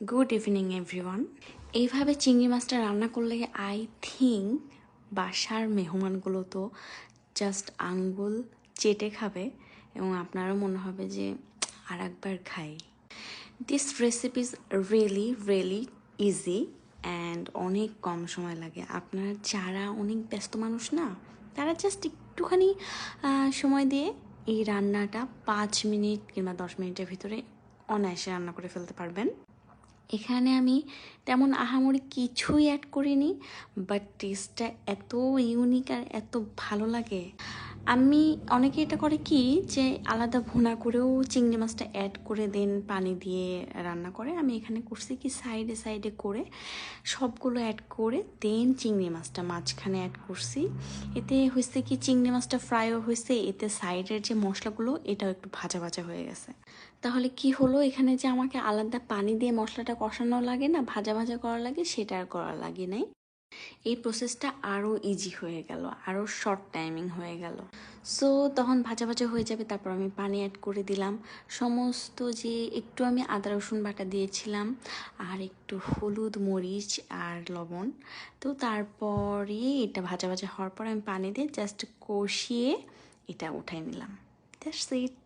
Good evening everyone এইভাবে চিংড়ি মাছটা রান্না করলে আই থিঙ্ক বাসার মেহমানগুলো তো জাস্ট আঙ্গুল চেটে খাবে এবং আপনারও মনে হবে যে আর একবার খাই। This recipe is really really easy and অনেক কম সময় লাগে। আপনার যারা অনেক ব্যস্ত মানুষ না, তারা জাস্ট একটুখানি সময় দিয়ে এই রান্নাটা পাঁচ মিনিট কিংবা দশ মিনিটের ভিতরে অনায়াসে রান্না করে ফেলতে পারবেন। এখানে আমি তেমন আহামরি কিছুই অ্যাড করিনি বাট টেস্টটা এত ইউনিক আর এত ভালো লাগে। আমি অনেকে এটা করে কি যে আলাদা ভুনা করেও চিংড়ি মাছটা অ্যাড করে দেন, পানি দিয়ে রান্না করে। আমি এখানে করছি কি সাইডে সাইডে করে সবগুলো অ্যাড করে দেন চিংড়ি মাছটা মাঝখানে অ্যাড করছি। এতে হয়েছে কি চিংড়ি মাছটা ফ্রাইও হয়েছে, এতে সাইডের যে মশলাগুলো, এটাও একটু ভাজা ভাজা হয়ে গেছে। তাহলে কি হলো এখানে যে আমাকে আলাদা পানি দিয়ে মশলাটা কষানো লাগে না, ভাজা ভাজা করা লাগে, সেটা আর করা লাগে নাই। এই প্রসেসটা আরও ইজি হয়ে গেল আরও শর্ট টাইমিং হয়ে গেল। সো তখন ভাজা ভাজা হয়ে যাবে, তারপর আমি পানি অ্যাড করে দিলাম। সমস্ত যে একটু আমি আদা, রসুন বাটা দিয়েছিলাম, আর একটু হলুদ মরিচ আর লবণ। তো তারপরে এটা ভাজা ভাজা হওয়ার পর আমি পানি দিয়ে জাস্ট কষিয়ে এটা উঠাই নিলাম। That's it